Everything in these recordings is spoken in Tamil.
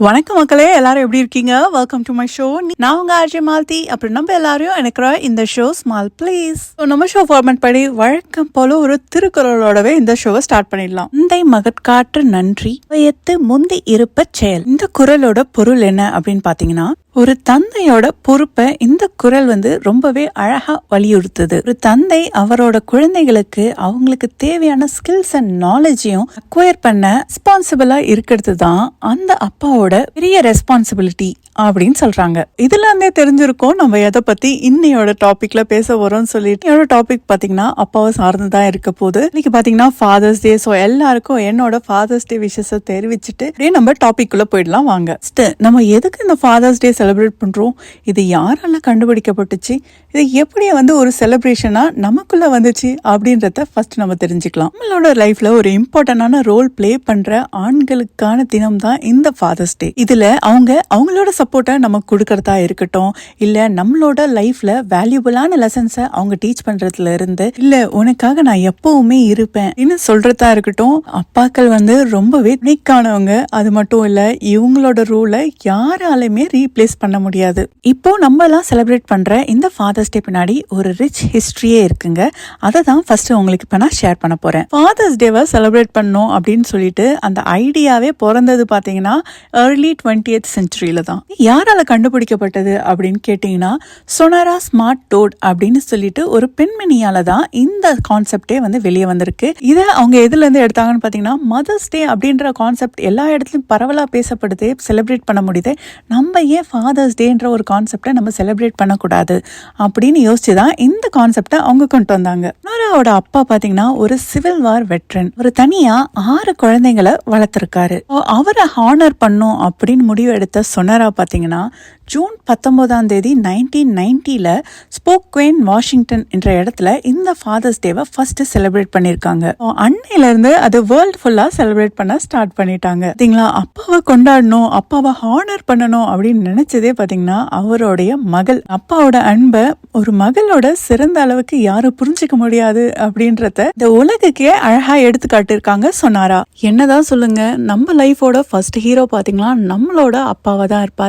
வணக்கம் மக்களே எல்லாரும் எப்படி இருக்கீங்க? வெல்கம் டு மை ஷோ நான் உங்க ஆர்ஜே மால்தி அப்புறம் நம்ம எல்லாரையும் எனக்கு இந்த ஷோ ஸ்மால் ப்ளீஸ் நம்ம ஷோ ஃபார்மேட் படி வழக்கம் போல ஒரு திருக்குறளோடவே இந்த ஷோவை ஸ்டார்ட் பண்ணிடலாம். இந்த மகட்காற்று நன்றி வயத்து முந்தி இருப்ப செயல். இந்த குரலோட பொருள் என்ன அப்படின்னு பாத்தீங்கன்னா ஒரு தந்தையோட பொறுப்பை இந்த குரல் வந்து ரொம்பவே அழகா வலியுறுத்துது. ஒரு தந்தை அவரோட குழந்தைகளுக்கு அவங்களுக்கு தேவையான ஸ்கில்ஸ் அண்ட் நாலேஜையும் அக்வயர் பண்ண ரெஸ்பான்சிபிளா இருக்கிறது தான் அந்த அப்பாவோட பெரிய ரெஸ்பான்சிபிலிட்டி அப்படின்னு சொல்றாங்க. இதுல இருந்தே தெரிஞ்சிருக்கோம் நம்ம எதை பத்தி இன்னையோட டாபிக்ல பேச வரோம்னு சொல்லிட்டு. என்னோட டாபிக் பாத்தீங்கன்னா அப்பாவை சார்ந்துதான் இருக்க போகுது. இன்னைக்கு பாத்தீங்கன்னா ஃபாதர்ஸ் டே ஸோ எல்லாருக்கும் என்னோட ஃபாதர்ஸ் டே விஷஸ் தெரிவிச்சுட்டு அப்படியே நம்ம டாபிக் குள்ள போயிடலாம் வாங்க. நம்ம எதுக்கு இந்த ஃபாதர்ஸ் டே செலிப்ரேட் பண்றோம்? இது யாரால கண்டுபிடிக்கப்பட்டுச்சு? இது எப்படி வந்து ஒரு செலிப்ரேஷனா நமக்குள்ள வந்துச்சு? அப்படின்றத ஃபர்ஸ்ட் நம்ம தெரிஞ்சுக்கலாம். நம்மளோட லைஃப்ல ஒரு இம்பார்ட்டன்டான ரோல் ப்ளே பண்ற ஆண்களுக்கான தினம் தான் இந்த ஃபாதர்ஸ் டே இதுல அவங்க அவங்களோட சப்போர்ட்டை நமக்கு கொடுக்கறதா இருக்கட்டும் இல்லை நம்மளோட லைஃப்ல வேல்யூபிளான லெசன்ஸை அவங்க டீச் பண்றதுல இருந்து இல்லை உனக்காக நான் எப்பவுமே இருப்பேன் இன்னும் சொல்றதா இருக்கட்டும் அப்பாக்கள் வந்து ரொம்பவே துணைக்கானவங்க அது மட்டும் இல்லை இவங்களோட ரூலை யாராலுமே ரீப்ளேஸ் பண்ண முடியாது. இப்போ நம்ம எல்லாம் செலிப்ரேட் பண்ற இந்த ஃபாதர்ஸ் டே பின்னாடி ஒரு ரிச் ஹிஸ்டரியே இருக்குங்க. அதை தான் ஃபர்ஸ்ட் உங்களுக்கு இப்போ நான் ஷேர் பண்ண போறேன். ஃபாதர்ஸ் டேவை செலிப்ரேட் பண்ணோம் அப்படின்னு சொல்லிட்டு அந்த ஐடியாவே பிறந்தது பார்த்தீங்கன்னா ஏர்லி டுவெண்ட்டியத் சென்ச்சுரியில தான். யாரால கண்டுபிடிக்கப்பட்டது அப்படின்னு கேட்டீங்கன்னா சொனாரா ஸ்மார்ட் டோட் அப்படின்னு சொல்லிட்டு ஒரு பெண்மணியால தான் இந்த கான்செப்டே வந்து வெளியே வந்திருக்கு. இதை அவங்க எதுல இருந்து எடுத்தாங்கன்னு பாத்தீங்கன்னா மதர்ஸ் டே அப்படின்ற கான்செப்ட் எல்லா இடத்துலயும் பரவலா பேசப்படுது செலிப்ரேட் பண்ண முடியுது. நம்ம ஏன் ஃபாதர்ஸ் டேன்ற ஒரு கான்செப்டை நம்ம செலிப்ரேட் பண்ணக்கூடாது அப்படின்னு யோசிச்சு தான் இந்த கான்செப்டை அவங்க கொண்டு வந்தாங்க. சொனாராவோட அப்பா பாத்தீங்கன்னா ஒரு சிவில் வார் வெட்ரன் ஒரு தனியா ஆறு குழந்தைங்களை வளர்த்துருக்காரு. ஓ, அவரை ஹானர் பண்ணும் அப்படின்னு முடிவு எடுத்த சொனரா பார்த்தீங்கன்னா ஜூன் பத்தொன்பதாம் தேதி நைன்டீன் நைன்டில ஸ்போக்வேன் வாஷிங்டன் என்ற இடத்துல இந்த ஃபாதர்ஸ் டேவை ஃபர்ஸ்ட் செலிப்ரேட் பண்ணிருக்காங்க அன்னையிலேருந்து அன்னையில இருந்து அது வேர்ல்ட் ஃபுல்லா செலிப்ரேட் பண்ண ஸ்டார்ட் பண்ணிட்டாங்க. பார்த்தீங்களா? அப்பாவை கொண்டாடணும் அப்பாவை ஹானர் பண்ணணும் அப்படின்னு நினைச்சதே பாத்தீங்கன்னா அவருடைய மகள். அப்பாவோட அன்பை ஒரு மகளோட சிறந்த அளவுக்கு யாரும் புரிஞ்சுக்க முடியாது அப்படின்றத இந்த உலகுக்கே அழகா எடுத்து காட்டியிருக்காங்க சொன்னாரா. என்னதான் சொல்லுங்க நம்ம லைஃபோட ஃபர்ஸ்ட் ஹீரோ பாத்தீங்கன்னா நம்மளோட அப்பாவை தான் இருப்பார்.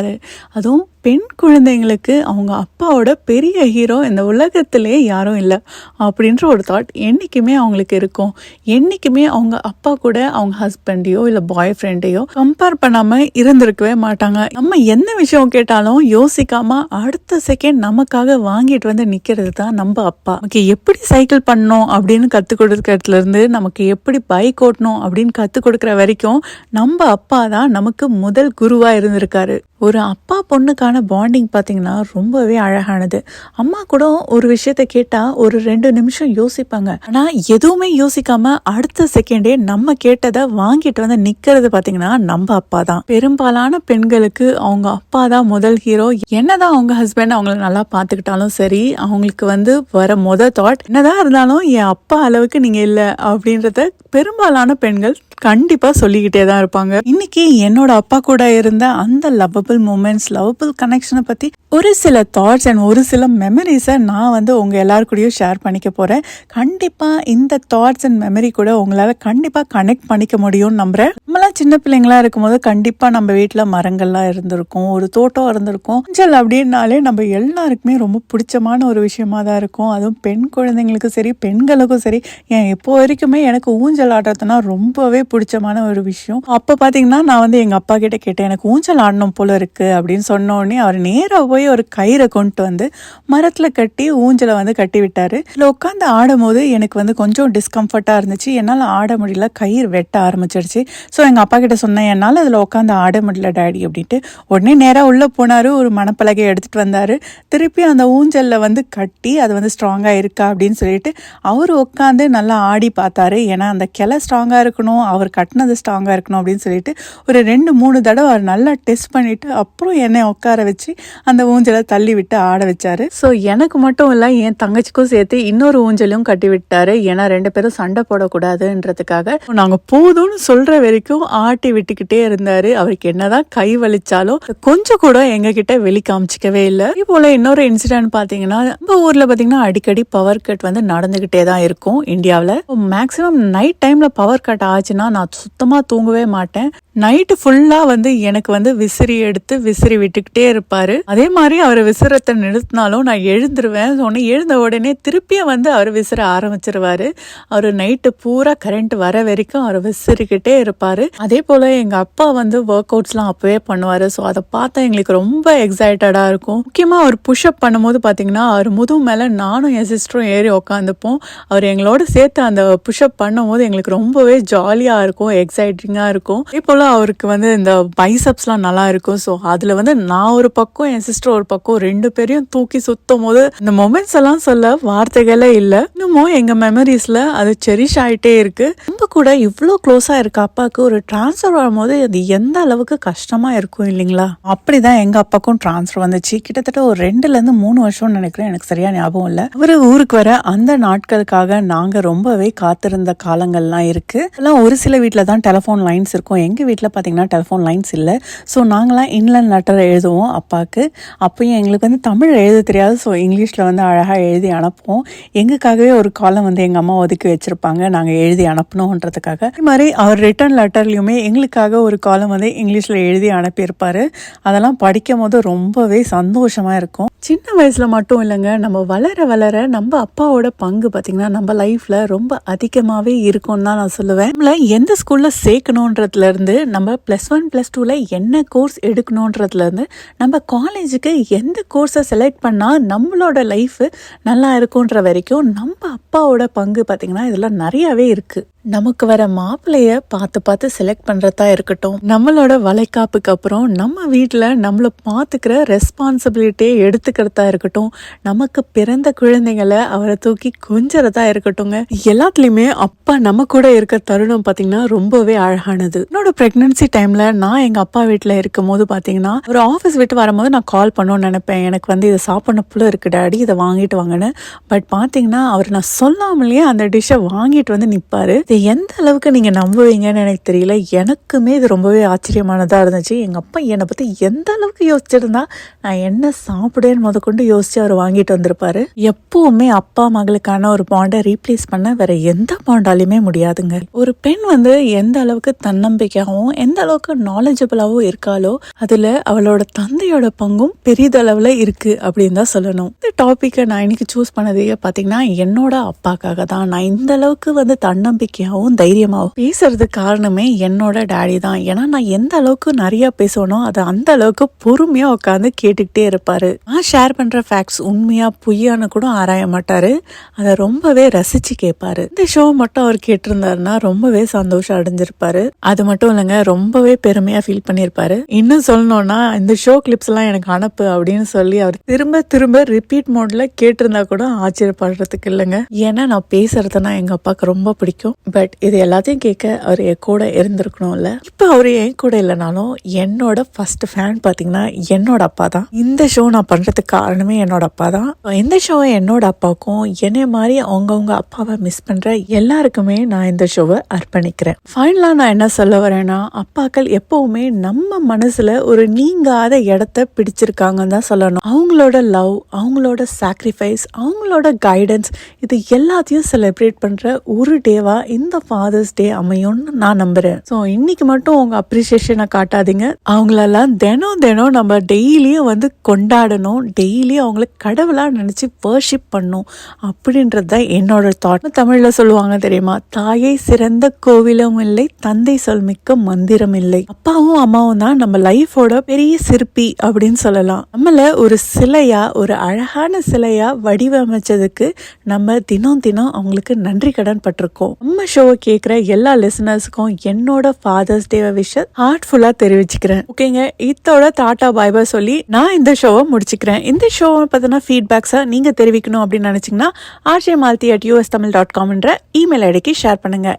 அதுவும் பெண் குழந்தைங்களுக்கு அவங்க அப்பாவோட பெரிய ஹீரோ இந்த உலகத்திலே யாரும் இல்லை. அப்படின்ற ஒரு தாட் என்றைக்குமே அவங்களுக்கு இருக்கும். என்றைக்குமே அவங்க அப்பா கூட அவங்க ஹஸ்பண்டையோ இல்லை பாய் ஃப்ரெண்டையோ கம்பேர் பண்ணாமல் இருந்திருக்கவே மாட்டாங்க. நம்ம எந்த விஷயம் கேட்டாலும் யோசிக்காமல் அடுத்த செகண்ட் நமக்காக வாங்கிட்டு வந்து நிற்கிறது தான் நம்ம அப்பா. நமக்கு எப்படி சைக்கிள் பண்ணணும் அப்படின்னு கற்றுக் கொடுக்கறதுல இருந்து நமக்கு எப்படி பைக் ஓட்டணும் அப்படின்னு கற்றுக் கொடுக்குற வரைக்கும் நம்ம அப்பா தான் நமக்கு முதல் குருவாக இருந்திருக்காரு. ஒரு அப்பா பொண்ணுக்கான பாண்டிங் பார்த்தீங்கன்னா ரொம்பவே அழகானது. அம்மா கூட ஒரு விஷயத்த கேட்டால் ஒரு ரெண்டு நிமிஷம் யோசிப்பாங்க. ஆனால் எதுவுமே யோசிக்காம அடுத்த செகண்டே நம்ம கேட்டதை வாங்கிட்டு வந்து நிற்கிறது பார்த்திங்கன்னா நம்ம அப்பா தான். பெரும்பாலான பெண்களுக்கு அவங்க அப்பா தான் முதல் ஹீரோ என்னதான் அவங்க ஹஸ்பண்ட் அவங்கள நல்லா பார்த்துக்கிட்டாலும் சரி அவங்களுக்கு வந்து வர முத தாட் என்னதான் இருந்தாலும் என் அப்பா அளவுக்கு நீங்கள் இல்லை அப்படின்றத பெரும்பாலான பெண்கள் கண்டிப்பாக சொல்லிக்கிட்டே தான் இருப்பாங்க. இன்னைக்கு என்னோட அப்பா கூட இருந்த அந்த லவ்வபிள் மூமெண்ட்ஸ் லவ்வபிள் கனெக்ஷனை பற்றி ஒரு சில தாட்ஸ் அண்ட் ஒரு சில மெமரிஸை நான் வந்து உங்கள் எல்லாரு ஷேர் பண்ணிக்க போகிறேன் கண்டிப்பாக இந்த தாட்ஸ் அண்ட் மெமரி கூட உங்களால் கண்டிப்பாக கனெக்ட் பண்ணிக்க முடியும்னு நம்புறேன். நம்மளாம் சின்ன பிள்ளைங்களா இருக்கும்போது கண்டிப்பாக நம்ம வீட்டில் மரங்கள்லாம் இருந்திருக்கும் ஒரு தோட்டம் இருந்திருக்கும். ஊஞ்சல் அப்படின்னாலே நம்ம எல்லாருக்குமே ரொம்ப பிடிச்சமான ஒரு விஷயமா தான் இருக்கும். அதுவும் பெண் குழந்தைங்களுக்கும் சரி பெண்களுக்கும் சரி. ஏன் இப்போ வரைக்குமே எனக்கு ஊஞ்சல் ஆடுறதுனா ரொம்பவே பிடிச்சமான ஒரு விஷயம். அப்போ பார்த்தீங்கன்னா நான் வந்து எங்கள் அப்பா கிட்ட கேட்டேன் எனக்கு ஊஞ்சல் ஆடணும் போல இருக்குது அப்படின்னு சொன்னோடனே அவர் நேராக போய் ஒரு கயிறை கொண்டு வந்து மரத்தில் கட்டி ஊஞ்சலை வந்து கட்டி விட்டார். இதில் உட்காந்து ஆடும்போது எனக்கு வந்து கொஞ்சம் டிஸ்கம்ஃபர்ட்டாக இருந்துச்சு. என்னால் ஆட முடியல. கயிறு வெட்ட ஆரம்பிச்சிடுச்சு ஸோ எங்கள் அப்பா கிட்ட சொன்னேன் என்னால் அதில் உட்காந்து ஆட முடியல டேடி அப்படின்ட்டு. உடனே நேராக உள்ளே போனார். ஒரு மணப்பலகை எடுத்துகிட்டு வந்தார். திருப்பி அந்த ஊஞ்சலில் வந்து கட்டி அது வந்து ஸ்ட்ராங்காக இருக்கா? அப்படின்னு சொல்லிட்டு அவர் உட்காந்து நல்லா ஆடி பார்த்தாரு. ஏன்னா அந்த கிளை ஸ்ட்ராங்காக இருக்கணும். அவர் கட்டினது ஸ்ட்ராங்காக இருக்கணும் அப்படின்னு சொல்லிட்டு ஒரு ரெண்டு மூணு தடவை அவர் நல்லா டெஸ்ட் பண்ணிவிட்டு அப்புறம் என்னை உட்கார வச்சு அந்த ஊஞ்சலை தள்ளி விட்டு ஆட வச்சாரு. ஸோ எனக்கு மட்டும் இல்லை என் தங்கச்சிக்கும் சேர்த்து இன்னொரு ஊஞ்சலையும் கட்டி விட்டாரு. ஏன்னா ரெண்டு பேரும் சண்டை போடக்கூடாதுன்றதுக்காக. நாங்கள் போதும்னு சொல்ற வரைக்கும் ஆட்டி விட்டுக்கிட்டே இருந்தாரு. அவருக்கு என்னதான் கை வலிச்சாலும் கொஞ்சம் கூட எங்க கிட்ட வெளி காமிச்சிக்கவே இல்லை. இதே போல இன்னொரு இன்சிடென்ட் பார்த்தீங்கன்னா நம்ம ஊர்ல பார்த்தீங்கன்னா அடிக்கடி பவர் கட் வந்து நடந்துகிட்டே தான் இருக்கும் இந்தியாவில். மேக்ஸிமம் நைட் டைம்ல பவர் கட் ஆச்சுன்னா நான் சுத்தமாக தூங்கவே மாட்டேன். நைட்டு ஃபுல்லாக வந்து எனக்கு வந்து விசிறி எடுத்து விசிறி விட்டுக்கிட்டே இருப்பார். அதே மாதிரி அவர் விசிறத்தை நிறுத்தினாலும் நான் எழுந்துருவேன். உடனே எழுந்த உடனே திருப்பியும் வந்து அவர் விசிற ஆரம்பிச்சிருவார். அவர் நைட்டு பூரா கரண்ட் வர வரைக்கும் அவர் விசிறிக்கிட்டே இருப்பார். அதே போல் எங்கள் அப்பா வந்து ஒர்க் அவுட்ஸ்லாம் அப்போவே பண்ணுவார். ஸோ அதை பார்த்தா எங்களுக்கு ரொம்ப எக்ஸைட்டடாக இருக்கும். முக்கியமாக அவர் புஷ்அப் பண்ணும்போது பார்த்தீங்கன்னா அவர் முதுகு மேலே நானும் என் சிஸ்டரும் ஏறி உக்காந்துப்போம். அவர் எங்களோட சேர்த்து அந்த புஷ்அப் பண்ணும்போது எங்களுக்கு ரொம்பவே ஜாலியாக இருக்கும் எக்ஸைட்டிங்காக இருக்கும். அதே அவருக்கு வந்து இந்த பைசப்ஸ்லாம் நல்லா இருக்கும். ஸோ அதில் வந்து நான் ஒரு பக்கம் என் சிஸ்டர் ஒரு பக்கம் ரெண்டு பேரையும் தூக்கி சுத்தும் போது இந்த மொமெண்ட்ஸ் எல்லாம் சொல்ல வார்த்தைகளே இல்லை. இன்னமும் எங்கள் மெமரிஸில் அது செரிஷ் ஆகிட்டே இருக்கு. நம்ம கூட இவ்வளோ க்ளோஸாக இருக்க அப்பாவுக்கு ஒரு டிரான்ஸ்ஃபர் வரும்போது அது எந்த அளவுக்கு கஷ்டமாக இருக்கும் இல்லைங்களா? அப்படி தான் எங்கள் அப்பாக்கும் டிரான்ஸ்ஃபர் வந்துச்சு. கிட்டத்தட்ட ஒரு ரெண்டுலேருந்து மூணு வருஷம்னு நினைக்கிறேன். எனக்கு சரியாக ஞாபகம் இல்லை. அவர் ஊருக்கு வர அந்த நாட்களுக்காக நாங்கள் ரொம்பவே காத்திருந்த காலங்கள்லாம் இருக்குது எல்லாம் ஒரு சில வீட்டில் தான் டெலஃபோன் லைன்ஸ் இருக்கும். எங்கள் வீட்டில் பார்த்தீங்கன்னா டெலிஃபோன் லைன்ஸ் இல்லை. ஸோ நாங்களாம் இன்லைன் லெட்டர் எழுதுவோம் அப்பாவுக்கு அப்பயும் எங்களுக்கு வந்து தமிழ் எழுத தெரியாது. ஸோ இங்கிலீஷில் வந்து அழகாக எழுதி அனுப்புவோம். எங்களுக்காகவே ஒரு காலம் வந்து எங்கள் அம்மா ஒதுக்கி வச்சிருப்பாங்க. நாங்கள் எழுதி அனுப்பணுன்றதுக்காக அதே மாதிரி அவர் ரிட்டர்ன் லெட்டர்லையுமே எங்களுக்காக ஒரு காலம் வந்து இங்கிலீஷில் எழுதி அனுப்பியிருப்பார். அதெல்லாம் படிக்கும் போது ரொம்பவே சந்தோஷமாக இருக்கும். சின்ன வயசில் மட்டும் இல்லைங்க. நம்ம வளர வளர நம்ம அப்பாவோட பங்கு பார்த்திங்கன்னா நம்ம லைஃப்பில் ரொம்ப அதிகமாகவே இருக்கும்னு தான் நான் சொல்லுவேன். நம்மளை எந்த ஸ்கூலில் சேர்க்கணுன்றதுலேருந்து நம்ம ப்ளஸ் ஒன் ப்ளஸ் டூவில் என்ன கோர்ஸ் எடுக்கணுன்றதுல இருந்து நம்ம காலேஜுக்கு எந்த கோர்ஸை செலக்ட் பண்ணால் நம்மளோட லைஃப் நல்லா இருக்குன்ற வரைக்கும் நம்ம அப்பாவோட பங்கு பார்த்தீங்கன்னா இதெல்லாம் நிறையவே இருக்கு. நமக்கு வர மாப்பிள்ளைய பார்த்து பார்த்து செலக்ட் பண்ணுறதா இருக்கட்டும். நம்மளோட வளைக்காப்புக்கு அப்புறம் நம்ம வீட்டில் நம்மளை பார்த்துக்கிற ரெஸ்பான்சிபிலிட்டியை எடுத்துக்கிறதா இருக்கட்டும். நமக்கு பிறந்த குழந்தைங்களை அவரை தூக்கி கொஞ்சறதா இருக்கட்டும்ங்க. எல்லாத்துலேயுமே அப்பா நம்ம கூட இருக்க தருணம் பார்த்தீங்கன்னா ரொம்பவே அழகானது. என்னோட ப்ரெக்னன்சி டைமில் நான் எங்கள் அப்பா வீட்டில் இருக்கும் போது பார்த்தீங்கன்னா ஒரு ஆஃபீஸ் விட்டு வரும்போது நான் கால் பண்ணணும்னு நினைப்பேன். எனக்கு வந்து இதை சாப்பிடணும் புள்ள இருக்கு டாடி இதை வாங்கிட்டு வாங்கன்னு. பட் பார்த்தீங்கன்னா அவர் நான் சொல்லாமலேயே அந்த டிஷ்ஷை வாங்கிட்டு வந்து நிற்பாரு இது எந்த அளவுக்கு நீங்கள் நம்புவீங்கன்னு எனக்கு தெரியல. எனக்குமே இது ரொம்பவே ஆச்சரியமானதாக இருந்துச்சு. எங்கள் அப்பா என்னை பற்றி எந்த அளவுக்கு யோசிச்சிருந்தா நான் என்ன சாப்பிடுவேன்னு முதற்கொண்டு யோசிச்சு அவர் வாங்கிட்டு வந்திருப்பாரு. எப்பவுமே அப்பா மகளுக்கான ஒரு பாண்டை ரீப்ளேஸ் பண்ண வேற எந்த பாண்டாலையுமே முடியாதுங்க. ஒரு பெண் வந்து எந்த அளவுக்கு தன்னம்பிக்கையாகவும் எந்த அளவுக்கு நாலேஜபிளாகவும் இருக்காளோ அதில் அவளோட தந்தையோட பங்கும் பெரிதளவில் இருக்கு அப்படின்னு தான் சொல்லணும். இந்த டாப்பிக்கை நான் இன்னைக்கு சூஸ் பண்ணதே பார்த்தீங்கன்னா என்னோட அப்பாக்காக தான். நான் இந்த அளவுக்கு வந்து தன்னம்பிக்கை நம்பிக்கையாகவும் தைரியமாகவும் பேசுறது காரணமே என்னோட டேடி தான். ஏன்னா நான் எந்த அளவுக்கு நிறைய பேசணும் அதை அந்த அளவுக்கு பொறுமையா உட்காந்து கேட்டுக்கிட்டே இருப்பாரு. நான் ஷேர் பண்ற ஃபேக்ட்ஸ் உண்மையா பொய்யான்னு கூட ஆராய மாட்டாரு. அதை ரொம்பவே ரசிச்சு கேட்பாரு. இந்த ஷோ மட்டும் அவர் கேட்டிருந்தாருன்னா ரொம்பவே சந்தோஷம் அடைஞ்சிருப்பாரு. அது மட்டும் இல்லைங்க ரொம்பவே பெருமையா ஃபீல் பண்ணியிருப்பாரு இன்னும் சொல்லணும்னா இந்த ஷோ கிளிப்ஸ் எல்லாம் எனக்கு அனுப்பு அப்படின்னு சொல்லி அவர் திரும்ப திரும்ப ரிப்பீட் மோட்ல கேட்டிருந்தா கூட ஆச்சரியப்படுறதுக்கு இல்லைங்க. ஏன்னா நான் பேசுறதுனா எங்க அப்பாவுக்கு ரொம்ப பிடிக்கும். பட் இது எல்லாத்தையும் கேட்க அவர் என் கூட இருந்திருக்கணும்ல. இப்போ அவர் என் கூட இல்லைனாலும் என்னோட ஃபர்ஸ்ட் ஃபேன் பார்த்தீங்கன்னா என்னோட அப்பா தான். இந்த ஷோ நான் பண்ணுறதுக்கு காரணமே என்னோட அப்பா தான். இந்த ஷோவை என்னோட அப்பாவுக்கும் என்னை மாதிரி அவங்கவுங்க அப்பாவை மிஸ் பண்ணுற எல்லாருக்குமே நான் இந்த ஷோவை அர்ப்பணிக்கிறேன். ஃபைனலாக நான் என்ன சொல்ல வரேன்னா அப்பாக்கள் எப்பவுமே நம்ம மனசில் ஒரு நீங்காத இடத்த பிடிச்சிருக்காங்கன்னு தான் சொல்லணும். அவங்களோட லவ் அவங்களோட சாக்ரிஃபைஸ் அவங்களோட கைடன்ஸ் இது எல்லாத்தையும் செலிப்ரேட் பண்ணுற ஒரு டேவாக இந்த ஃபாதர்ஸ் டே அமையும்னு நான் நம்புறேன். ஸோ இன்னைக்கு மட்டும் உங்க அப்ரிசியேஷனை காட்டாதீங்க. அவங்களெல்லாம் தினம் தினம் நம்ம டெய்லியும் வந்து கொண்டாடணும். டெய்லியும் அவங்கள கடவுளா நினைச்சு வர்ஷிப் பண்ணும் அப்படின்றது தான் என்னோட தாட் தமிழ்ல சொல்லுவாங்க தெரியுமா? தாயை சிறந்த கோவிலும் இல்லை தந்தை சொல் மிக்க மந்திரம் இல்லை. அப்பாவும் அம்மாவும் தான் நம்ம லைஃபோட பெரிய சிற்பி அப்படின்னு சொல்லலாம். நம்மள ஒரு சிலையா ஒரு அழகான சிலையா வடிவமைச்சதுக்கு நம்ம தினம் தினம் அவங்களுக்கு நன்றி கடன் பட்டிருக்கோம். நம்ம ஷோவை கேட்குற எல்லா லிசனர்ஸுக்கும் என்னோட ஃபாதர்ஸ் டே விஷ ஹார்ட்ஃபுல்லாக தெரிவிச்சுக்கிறேன். ஓகேங்க இதோட டாட்டா பாய் சொல்லி நான் இந்த ஷோவை முடிச்சுக்கிறேன். இந்த ஷோவை பார்த்தீங்கன்னா ஃபீட்பேக்ஸை நீங்கள் தெரிவிக்கணும் அப்படின்னு நினச்சிங்கன்னா RJ Malathi at US Tamil dot காம்ன்ற email ஐடிக்கு ஷேர் பண்ணுங்கள்